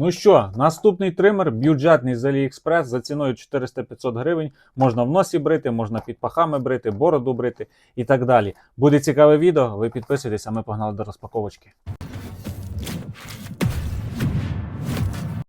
Ну що, наступний тример, бюджетний з AliExpress за ціною 400-500 гривень. Можна в носі брити, можна під пахами брити, бороду брити і так далі. Буде цікаве відео. Ви підписуйтесь, а ми погнали до розпаковочки.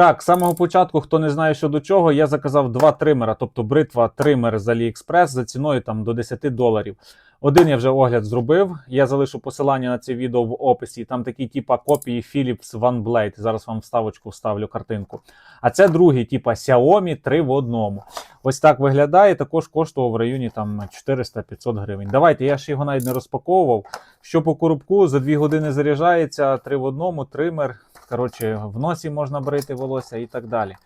Так, з самого початку, хто не знає, що до чого, я заказав два тримера, тобто бритва тример з AliExpress за ціною там до 10 доларів. Один я вже огляд зробив. Я залишу посилання на це відео в описі. Там такі типа копії Philips One Blade. Зараз вам вставочку вставлю картинку. А це другий, типа Xiaomi 3 в одному. Ось так виглядає. Також коштував в районі там 400-500 гривень. Давайте, я ж його навіть не розпаковував. Що по коробку за 2 години заряджається, 3 в одному, тример. Коротше, в носі можна брити волосся і так далі.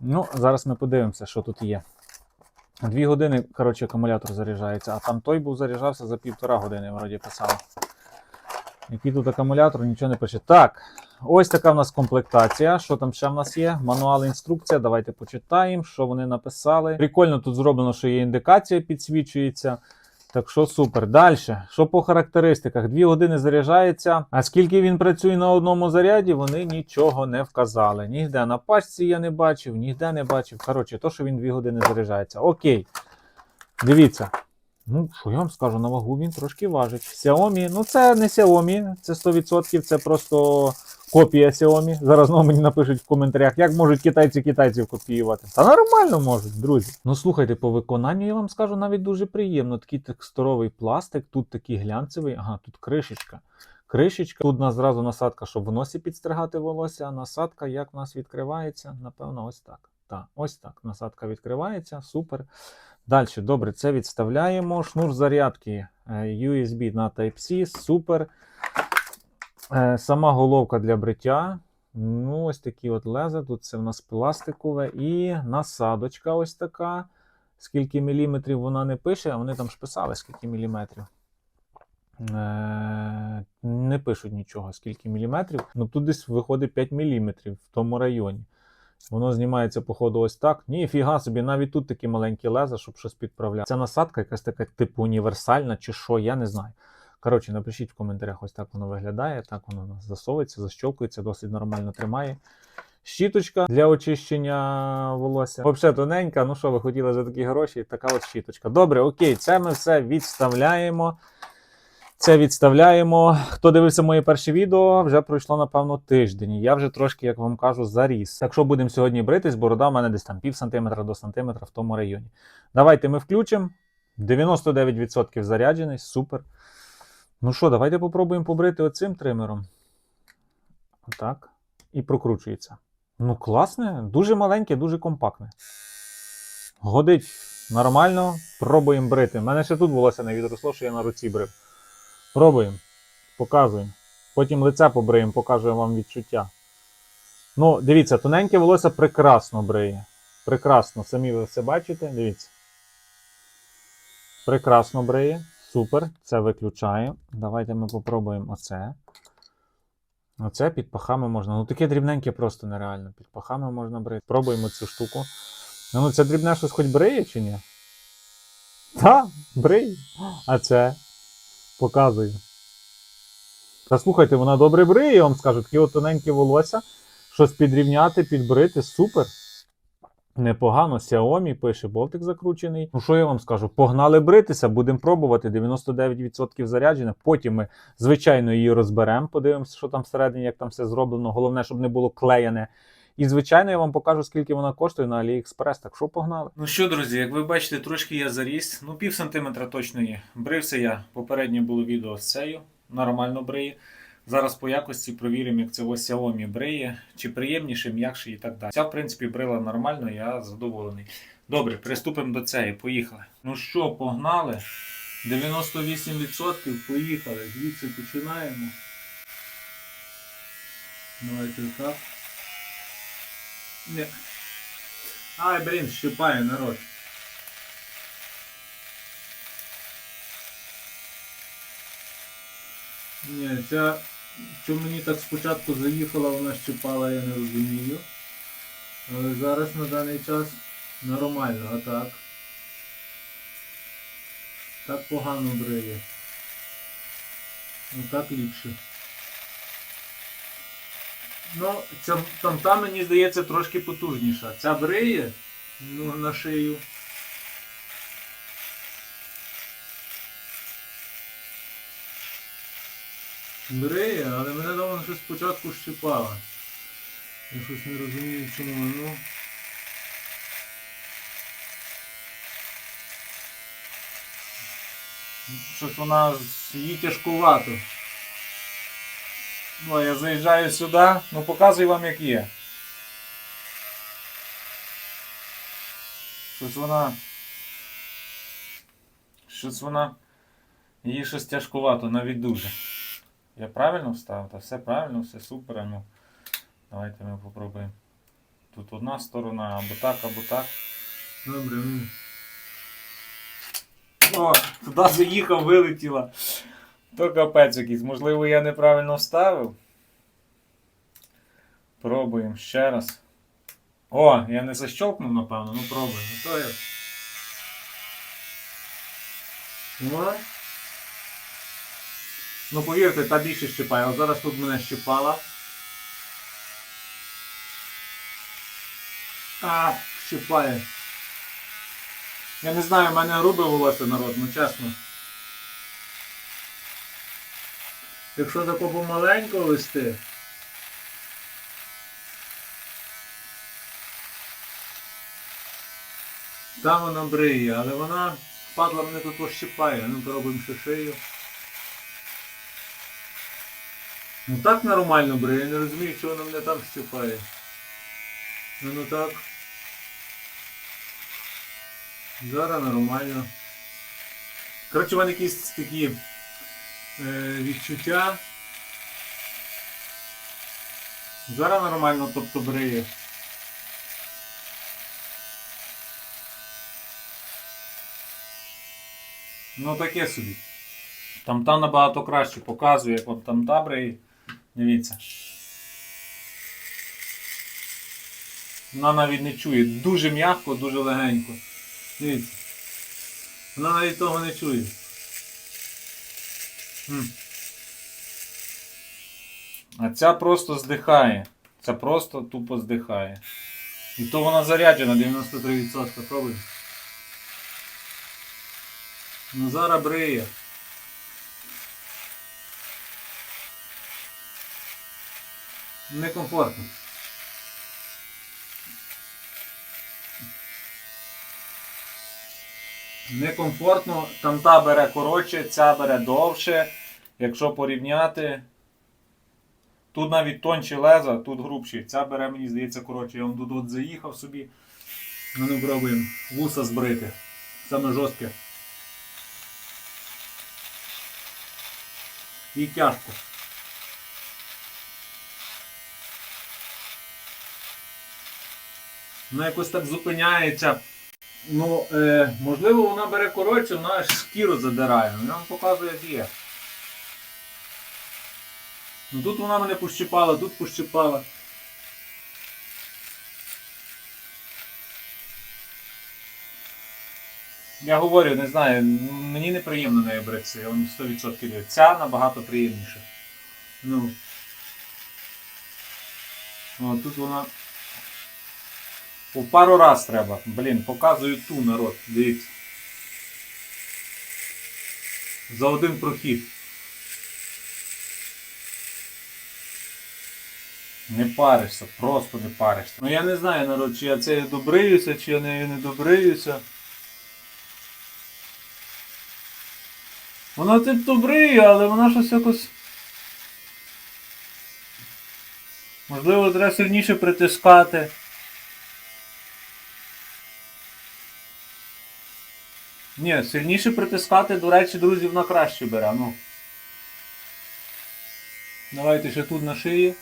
Ну, зараз ми подивимося, що тут є. Дві години, коротше, акумулятор заряджається, а там той був заряджався за півтора години, вроді писав. Який тут акумулятор, нічого не пише. Так, ось така в нас комплектація. Що там ще в нас є? Мануал інструкція. Давайте почитаємо, що вони написали. Прикольно тут зроблено, що є індикація, підсвічується. Так що супер. Далі, що по характеристиках? Дві години заряджається. А скільки він працює на одному заряді, вони нічого не вказали. Нігде на пачці я не бачив, ніде не бачив. Коротше, то, що він дві години заряджається. Окей. Дивіться. Ну, що я вам скажу, на вагу він трошки важить. Xiaomi, ну це не Xiaomi, це 100%, це просто копія Xiaomi. Зараз знову мені напишуть в коментарях, як можуть китайці китайців копіювати. Та нормально можуть, друзі. Ну слухайте, по виконанню я вам скажу навіть дуже приємно. Такий текстуровий пластик, тут такий глянцевий, ага, тут кришечка. Кришечка. Тут у нас зразу насадка, щоб в носі підстригати волосся, а насадка як у нас відкривається? Напевно, ось так. Так, ось так. Насадка відкривається, супер. Далі, добре, це відставляємо. Шнур зарядки е, USB на Type-C, супер. Е, Сама головка для бриття. Ну, ось такі от леза. Тут це в нас пластикове. І насадочка ось така. Скільки міліметрів вона не пише, а вони там ж писали, скільки міліметрів. Е, Не пишуть нічого, скільки міліметрів. Ну тут десь виходить 5 міліметрів в тому районі. Воно знімається, походу, ось так. Ніфіга собі, навіть тут такі маленькі леза, щоб щось підправляти. Ця насадка якась така, типу, універсальна чи що, я не знаю. Коротше, напишіть в коментарях, ось так воно виглядає. Так воно засовується, защолкується, досить нормально тримає. Щіточка для очищення волосся. Взагалі тоненька. Ну що, ви хотіли за такі гроші? Така от щіточка. Добре, окей, це ми все відставляємо. Це відставляємо. Хто дивився моє перше відео, вже пройшло, напевно, тиждень. Я вже трошки, як вам кажу, заріс. Якщо будемо сьогодні бритись, борода в мене десь там пів сантиметра до сантиметра в тому районі. Давайте ми включимо. 99% заряджений, супер. Ну що, давайте попробуємо побрити оцим тримером. Отак. І прокручується. Ну, класне, дуже маленьке, дуже компактне. Годить нормально, пробуємо брити. У мене ще тут волосся не відросло, що я на руці брив. Пробуємо. Показуємо. Потім лице побриємо, покажу вам відчуття. Ну, дивіться, тоненьке волосся прекрасно бриє. Прекрасно. Самі ви все бачите. Дивіться. Прекрасно бриє. Супер. Це виключаю. Давайте ми попробуємо оце. Оце під пахами можна. Ну таке дрібненьке просто нереально. Під пахами можна брити. Пробуємо цю штуку. Ну, це дрібне щось хоч бриє чи ні? Та, бриє. А це. Показую. Та слухайте, вона добре бриє, я вам скажу, такі от тоненькі волосся. Щось підрівняти, підбрити, супер. Непогано, Xiaomi пише, болтик закручений. Ну що я вам скажу? Погнали бритися, будемо пробувати. 99% заряджене. Потім ми, звичайно, її розберемо, подивимося, що там всередині, як там все зроблено. Головне, щоб не було клеєне. І, звичайно, я вам покажу, скільки вона коштує на AliExpress, так що погнали. Ну що, друзі, як ви бачите, трошки я заріс. Ну, пів сантиметра точно є. Брився я. Попереднє було відео з цією. Нормально бриє. Зараз по якості провіримо, як це ось Xiaomi бриє, чи приємніше, м'якше і так далі. Ця, в принципі, брила нормально, я задоволений. Добре, приступимо до цієї. Поїхали. Ну що, погнали? 98% поїхали. Звідси починаємо. Давайте так. Ні. Ай, блін, щипає народ. Ні, ця що мені так спочатку заїхала, вона щипала, я не розумію. Але зараз на даний час нормально, а так. Так погано бриє. Ну так ліпше. Ну, ця, там та мені здається трошки потужніша. Ця бриє ну, на шию. Бриє, але мене давно щось спочатку щипала. Я щось не розумію, чому ну. Щось вона їй тяжкувато. Ну, я заїжджаю сюди, ну показую вам як є. Щось вона. Щось вона. Їй щось тяжкувато, навіть дуже. Я правильно вставив? Та все правильно, все супер. Ну, давайте ми попробуємо. Тут одна сторона, або так, або так. Добре, ну. О, туди заїхав, вилетіла. То капець якийсь. Можливо, я неправильно вставив. Пробуємо ще раз. О, я не защелкнув, напевно, ну пробуємо. Ну, то я... О. Ну повірте, та більше щипає. От зараз тут мене щипала. А, щипає. Я не знаю, в мене грубе волосся народ, ну чесно. Якщо тако помаленько вести. Там вона бриє, але вона впадла мене тут пощипає. Ну пробуємо ще шию. Ну так нормально бриє, я не розумію, чого вона мене там щипає. Ну ну так. Зараз нормально. Коротше, в мене якісь такі е, відчуття. Зараз нормально, тобто бриє. Ну таке собі. Там та набагато краще показує, як от там та бриє. Дивіться. Вона навіть не чує. Дуже м'яко, дуже легенько. Дивіться. Вона навіть того не чує. А ця просто здихає. Ця просто тупо здихає. І то вона заряджена 93%. Пробуй. Зараз бриє. Некомфортно. Некомфортно, там та бере коротше, ця бере довше. Якщо порівняти. Тут навіть тонші леза, тут грубші. Ця бере, мені здається, коротше. Я вам тут от заїхав собі. Ну не пробуємо вуса збрити. Саме жорстке. І тяжко. Вона якось так зупиняється. Ну, е, можливо, вона бере коротше, вона аж шкіру задирає. Я вам показую, як є. Ну тут вона мене пощипала, тут пощипала. Я говорю, не знаю, мені неприємно нею бритися, я вам 100% вірю. Ця набагато приємніша. Ну. О, тут вона. У пару раз треба. Блін, показую ту народ, дивіться. За один прохід. Не паришся, просто не паришся. Ну я не знаю, народ, чи я це добриюся, чи я не, не добриюся. Вона тип добриє, але вона щось якось. Можливо, треба сильніше притискати. Ні, сильніше притискати, до речі, друзі, вона краще бере. Ну. Давайте ще тут на шиї.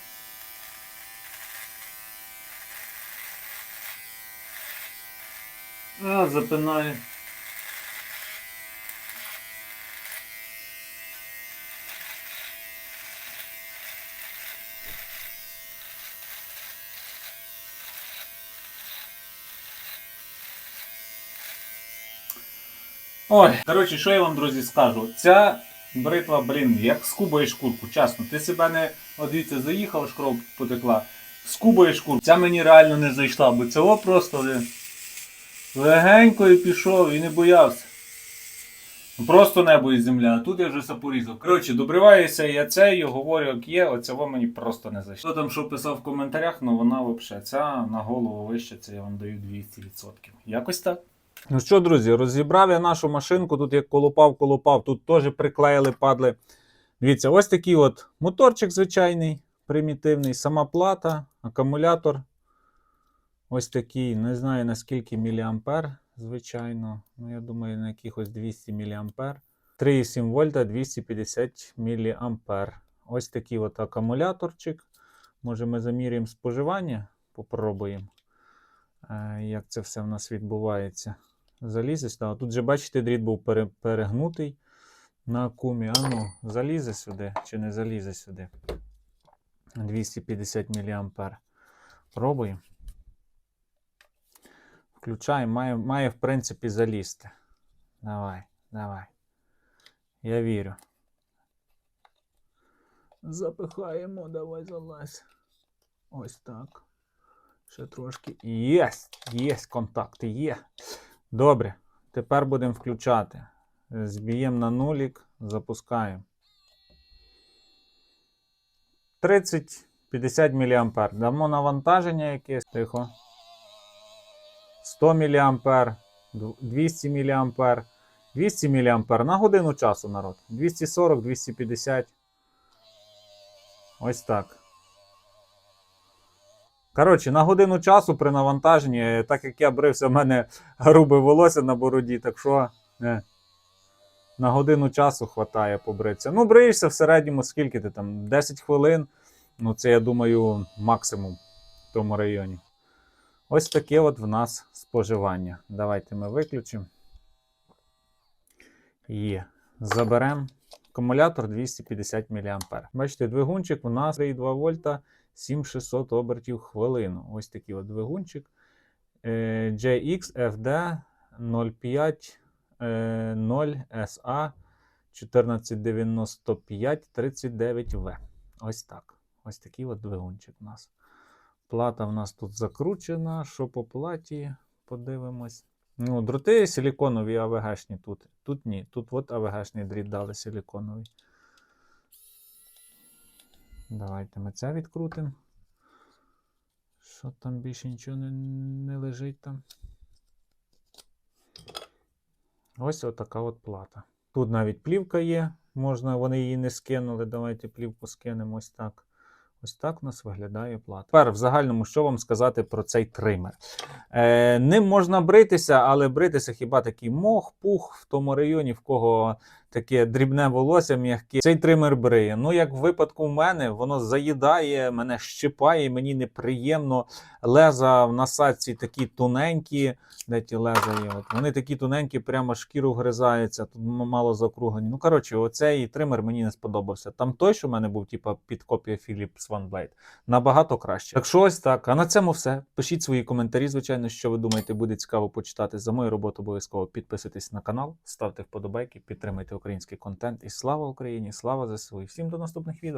А, запинає. Ой, коротше, що я вам, друзі, скажу? Ця бритва, блін, як скубає шкурку, чесно. Ти себе не. Дивіться, заїхав, аж кров потекла. Скубає шкурку. Ця мені реально не зайшла, бо цього просто блін, легенько і пішов і не боявся. Просто небо і земля, а тут я вже все порізав. Коротше, добриваюся я цею, говорю, як є, оцього мені просто не зайшло. Хто там що писав в коментарях, ну вона взагалі ця на голову вище, це я вам даю 200%. Якось так. Ну що, друзі, розібрав я нашу машинку. Тут як колупав, тут теж приклеїли падли. Дивіться, ось такий от моторчик звичайний, примітивний, сама плата, акумулятор. Ось такий, не знаю наскільки міліампер, звичайно. Ну, я думаю, на якихось 200 міліампер. 3,7 вольта, 250 міліампер. Ось такий от акумуляторчик. Може, ми заміряємо споживання, попробуємо, е, як це все в нас відбувається. Залізе сюди. Тут же, бачите, дріт був пере- перегнутий на акумі. А ну, залізе сюди чи не залізе сюди. 250 мА. Пробуємо. Включаємо, має, має, в принципі, залізти. Давай, давай. Я вірю. Запихаємо, давай залазь. Ось так. Ще трошки. Єсть! Єсть контакти, є. Добре. Тепер будемо включати. Зб'ємо на нулік, запускаємо. 30-50 мА. Дамо навантаження якесь. Тихо. 100 мА, 200 мА. 200 мА на годину часу, народ. 240-250. Ось так. Коротше, на годину часу при навантаженні, так як я брився, в мене грубе волосся на бороді, так що не, на годину часу хватає побритися. Ну, бриєшся в середньому, скільки ти там? 10 хвилин. Ну, це, я думаю, максимум в тому районі. Ось таке от в нас споживання. Давайте ми виключимо. Є. Заберемо. Акумулятор 250 мА. Бачите, двигунчик у нас 3,2 вольта 7600 обертів хвилину. Ось такий от двигунчик. JXFD 05 е, 0 SA 1495 39V. Ось так. Ось такий от двигунчик у нас. Плата в нас тут закручена. Що по платі? Подивимось. Ну, дроти силіконові АВГшні тут. Тут ні. Тут от АВГшний дріт дали силіконовий. Давайте ми це відкрутимо. Що там більше нічого не, не лежить там. Ось отака от плата. Тут навіть плівка є. Можна, вони її не скинули. Давайте плівку скинемо ось так. Ось так у нас виглядає плата. Тепер в загальному, що вам сказати про цей тример? Е, ним можна бритися, але бритися хіба такий мох, пух в тому районі, в кого таке дрібне волосся м'яке. Цей тример бриє. Ну, як в випадку в мене, воно заїдає, мене щипає, мені неприємно. Леза в насадці такі тоненькі. Де ті леза є? От вони такі тоненькі, прямо шкіру вгризаються, тут мало закруглені. Ну, коротше, оцей тример мені не сподобався. Там той, що в мене був, типа під копія Philips OneBlade, набагато краще. Так що ось так. А на цьому все. Пишіть свої коментарі, звичайно, що ви думаєте, буде цікаво почитати. За мою роботу обов'язково підписуйтесь на канал, ставте вподобайки, підтримуйте український контент. І слава Україні! Слава ЗСУ! І всім до наступних відео!